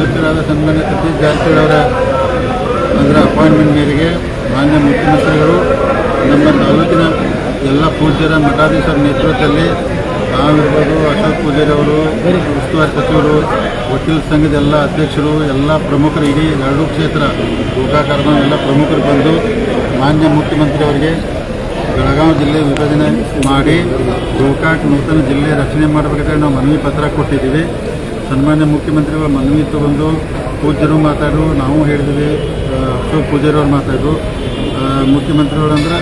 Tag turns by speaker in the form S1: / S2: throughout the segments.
S1: ಶಾಸಕರಾದ ಸನ್ಮಾನ್ಯ ಸತೀಶ್ ಜಾರಕಿಹೊಳಿ ಅವರ ಅದರ ಅಪಾಯಿಂಟ್ಮೆಂಟ್ ಮೇರೆಗೆ ಮಾನ್ಯ ಮುಖ್ಯಮಂತ್ರಿಗಳು ನಮ್ಮ ತಾಲೂಕಿನ ಎಲ್ಲ ಪೂಜ್ಯರ ಮಠಾಧೀಶರ ನೇತೃತ್ವದಲ್ಲಿ ನಾವಿರ್ಬೋದು ಅಶೋಕ್ ಪೂಜಾರಿ ಅವರು, ಉಸ್ತುವಾರಿ ಸಚಿವರು, ವಕೀಲ ಸಂಘದ ಎಲ್ಲ ಅಧ್ಯಕ್ಷರು, ಎಲ್ಲ ಪ್ರಮುಖರು, ಇಡೀ ಎರಡು ಕ್ಷೇತ್ರ ಗೋಕಾಕರಣ ಎಲ್ಲ ಪ್ರಮುಖರು ಬಂದು ಮಾನ್ಯ ಮುಖ್ಯಮಂತ್ರಿ ಅವರಿಗೆ ಬೆಳಗಾವಿ ಜಿಲ್ಲೆ ವಿಭಜನೆ ಮಾಡಿ ಗೋಕಾಕ್ ನೂತನ ಜಿಲ್ಲೆ ರಚನೆ ಮಾಡಬೇಕಾದ್ರೆ ನಾವು ಮನವಿ ಪತ್ರ ಕೊಟ್ಟಿದ್ದೀವಿ. ಸನ್ಮಾನ್ಯ ಮುಖ್ಯಮಂತ್ರಿಗಳ ಮನವಿ ತಗೊಂಡು ಪೂಜ್ಯರು ಮಾತಾಡರು ನಾವು ಹೇಳಿದ್ವಿ ಅಶೋಕ್ ಪೂಜಾರಿಯವ್ರು ಮಾತಾಡರು. ಮುಖ್ಯಮಂತ್ರಿಗಳು ಅಂದ್ರೆ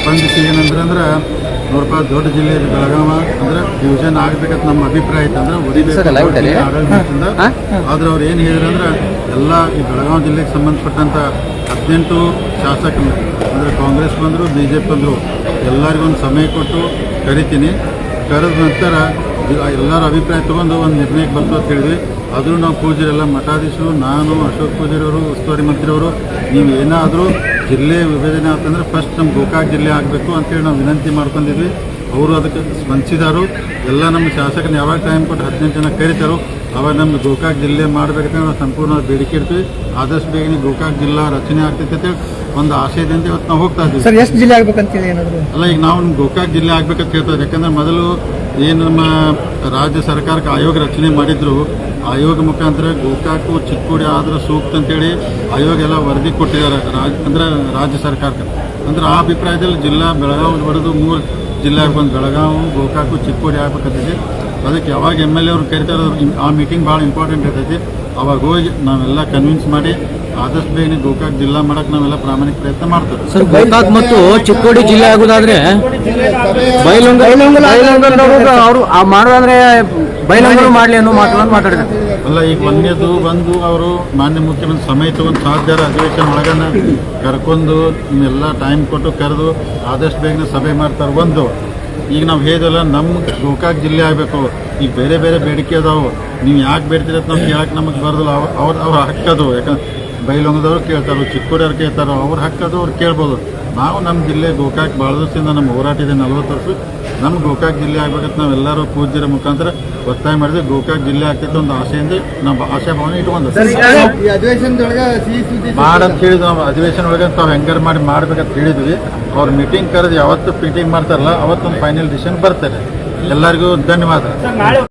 S1: ಸ್ಪಂದಿಸಿ ಏನಂದ್ರೆ ಅಂದ್ರೆ ನೋಡಪ್ಪ ದೊಡ್ಡ ಜಿಲ್ಲೆ ಬೆಳಗಾವ ಅಂದ್ರೆ ಡಿವಿಷನ್ ಆಗ್ಬೇಕಂತ ನಮ್ಮ ಅಭಿಪ್ರಾಯ ಇತ್ತು ಅಂದ್ರೆ ಆಡಳಿತದಿಂದ. ಆದ್ರೆ ಅವ್ರು ಏನು ಹೇಳಿದ್ರು ಅಂದ್ರೆ ಎಲ್ಲ ಈ ಬೆಳಗಾವಿ ಜಿಲ್ಲೆಗೆ ಸಂಬಂಧಪಟ್ಟಂತ ಹದಿನೆಂಟು ಶಾಸಕರು ಅಂದರೆ ಕಾಂಗ್ರೆಸ್ ಬಂದರು ಬಿ ಜೆ ಪಿ ಬಂದರು ಎಲ್ಲರಿಗೂ ಒಂದು ಸಮಯ ಕೊಟ್ಟು ಕರಿತೀನಿ. ಕರೆದ ನಂತರ ಎಲ್ಲರ ಅಭಿಪ್ರಾಯ ತಗೊಂಡು ಒಂದು ನಿರ್ಣಯಕ್ಕೆ ಬಂತು ಅಂತ ಹೇಳಿದ್ವಿ. ಆದರೂ ನಾವು ಪೂಜರೆಲ್ಲ ಮಠಾಧೀಶರು ನಾನು ಅಶೋಕ್ ಪೂಜಾರಿಯವರು ಉಸ್ತುವಾರಿ ಮಂತ್ರಿಯವರು ನೀವು ಏನಾದರೂ ಜಿಲ್ಲೆ ವಿಭಜನೆ ಆತಂದ್ರೆ ಫಸ್ಟ್ ನಮ್ಮ ಗೋಕಾಕ್ ಜಿಲ್ಲೆ ಆಗಬೇಕು ಅಂತೇಳಿ ನಾವು ವಿನಂತಿ ಮಾಡ್ಕೊಂಡಿದ್ವಿ. ಅವರು ಅದಕ್ಕೆ ಸ್ಪಂದಿಸಿದಾರು. ಎಲ್ಲ ನಮ್ಮ ಶಾಸಕರನ್ನ ಯಾವಾಗ ಟೈಮ್ ಕೊಟ್ಟು ಹದಿನೆಂಟು ಜನ ಕರೀತಾರೋ ಅವಾಗ ನಮ್ಮ ಗೋಕಾಕ್ ಜಿಲ್ಲೆ ಮಾಡಬೇಕಂತ ನಾವು ಸಂಪೂರ್ಣ ಬೇಡಿಕೆ ಇಡ್ತೀವಿ. ಆದಷ್ಟು ಬೇಗನೆ ಗೋಕಾಕ್ ಜಿಲ್ಲಾ ರಚನೆ ಆಗ್ತೈತೆ ಅಂತೇಳಿ ಒಂದು ಆಶಯದಿಂದ ಇವತ್ತು ನಾವು ಹೋಗ್ತಾ ಇದ್ದೀವಿ.
S2: ಸರ್ ಎಷ್ಟು ಜಿಲ್ಲೆ ಆಗ್ಬೇಕಂತಿದೆ ಏನಾದರೂ?
S1: ಅಲ್ಲ ಈಗ ನಾವು ನಮ್ಮ ಗೋಕಾಕ್ ಜಿಲ್ಲೆ ಆಗ್ಬೇಕಂತ ಹೇಳ್ತಾರೆ ಯಾಕಂದ್ರೆ ಮೊದಲು ಏನು ನಮ್ಮ ರಾಜ್ಯ ಸರ್ಕಾರಕ್ಕೆ ಆಯೋಗ ರಚನೆ ಮಾಡಿದ್ರು, ಆಯೋಗ ಮುಖಾಂತರ ಗೋಕಾಕು, ಚಿಕ್ಕೋಡಿ ಆದ್ರೆ ಸೂಕ್ತ ಅಂತೇಳಿ ಆಯೋಗ ಎಲ್ಲ ವರದಿ ಕೊಟ್ಟಿದ್ದಾರೆ ರಾಜ್, ಅಂದ್ರೆ ರಾಜ್ಯ ಸರ್ಕಾರಕ್ಕೆ. ಅಂದ್ರೆ ಆ ಅಭಿಪ್ರಾಯದಲ್ಲಿ ಜಿಲ್ಲಾ ಬೆಳಗಾವಿ ಹೊಡೆದು ಮೂರು ಜಿಲ್ಲೆ ಬಂದು ಬೆಳಗಾವಿ, ಗೋಕಾಕು, ಚಿಕ್ಕೋಡಿ ಆಗ್ಬೇಕಂತೈತಿ ಅದಕ್ಕೆ ಯಾವಾಗ ಎಂ ಎಲ್ ಎ ಅವ್ರು ಕರಿತಾರೆ ಆ ಮೀಟಿಂಗ್ ಭಾಳ ಇಂಪಾರ್ಟೆಂಟ್ ಇರ್ತೈತಿ. ಅವಾಗ ಹೋಗಿ ನಾವೆಲ್ಲ ಕನ್ವಿನ್ಸ್ ಮಾಡಿ ಆದಷ್ಟು ಬೇಗನೆ ಗೋಕಾಕ್ ಜಿಲ್ಲಾ ಮಾಡಕ್ ನಾವೆಲ್ಲ ಪ್ರಾಮಾಣಿಕ ಪ್ರಯತ್ನ ಮಾಡ್ತೇವೆ.
S3: ಸರ್ ಗೋಕಾಕ್ ಮತ್ತು ಚಿಕ್ಕೋಡಿ ಜಿಲ್ಲೆ ಆಗುದಾದ್ರೆ ಅವರು ಮಾಡೋದಾದ್ರೆ ಬೈಲೊಂಗಲು ಮಾಡ್ಲಿ ಅನ್ನೋ ಮಾತುಗಳನ್ನು ಮಾತಾಡಿದ್ದಾರೆ
S1: ಅಲ್ಲ ಈಗ ಮೊನ್ನೆದು ಬಂದು ಅವರು ಮಾನ್ಯ ಮುಖ್ಯಮಂತ್ರಿ ಸಮಯ ತಗೊಂಡು ಸಾಧ್ಯ ಅಧಿವೇಶನ ಒಳಗನ ಕರ್ಕೊಂಡು ನಿಮ್ಮೆಲ್ಲ ಟೈಮ್ ಕೊಟ್ಟು ಕರೆದು ಆದಷ್ಟು ಬೇಗನೆ ಸಭೆ ಮಾಡ್ತಾರೆ ಒಂದು. ಈಗ ನಾವು ಹೇಳಲ್ಲ ನಮ್ಮ ಗೋಕಾಕ್ ಜಿಲ್ಲೆ ಆಗಬೇಕು. ಈಗ ಬೇರೆ ಬೇರೆ ಬೇಡಿಕೆ ಅದಾವು. ನೀವು ಯಾಕೆ ಬೇಡ್ತೀರ ಅಂತ ನಾವು ಕೇಳಕ್ಕೆ ನಮಗೆ ಬರೋದಿಲ್ಲ. ಅವ್ರ ಅವ್ರ ಅವ್ರ ಹಕ್ಕದು ಯಾಕಂದ್ರೆ ಬೈಲೊಂಗದವ್ರು ಕೇಳ್ತಾರೋ ಚಿಕ್ಕೋಡಿಯವ್ರು ಕೇಳ್ತಾರೋ ಅವ್ರು ಹಾಕೋದು ಅವ್ರು ಕೇಳ್ಬೋದು. ನಾವು ನಮ್ಮ ಜಿಲ್ಲೆ ಗೋಕಾಕ್ ಭಾಳ ದಿವಸದಿಂದ ನಮ್ಮ ಹೋರಾಟ ಇದೆ ನಲ್ವತ್ತು ವರ್ಷ. ನಮ್ಮ ಗೋಕಾಕ್ ಜಿಲ್ಲೆ ಆಗ್ಬೇಕಂತ ನಾವೆಲ್ಲರೂ ಪೂಜ್ಯರ ಮುಖಾಂತರ ಒತ್ತಾಯ ಮಾಡಿದ್ವಿ. ಗೋಕಾಕ್ ಜಿಲ್ಲೆ ಆಗ್ತಿತ್ತು ಒಂದು ಆಸೆಯಿಂದ ನಮ್ಮ ಆಶಾ ಭಾವನೆ ಇಟ್ಕೊಂಡು ಮಾಡಂತ ಹೇಳಿದ್ವಿ ನಾವು. ಅಧಿವೇಶನ ಒಳಗೆ ತಾವು ಹೆಂಗಾರ ಮಾಡಿ ಮಾಡ್ಬೇಕಂತ ಹೇಳಿದ್ವಿ. ಅವ್ರು ಮೀಟಿಂಗ್ ಕರೆದು ಯಾವತ್ತು ಮೀಟಿಂಗ್ ಮಾಡ್ತಾರಲ್ಲ ಅವತ್ತೊಂದು ಫೈನಲ್ ಡಿಸಿಷನ್ ಬರ್ತಾರೆ ಎಲ್ಲರಿಗೂ ಧನ್ಯವಾದ.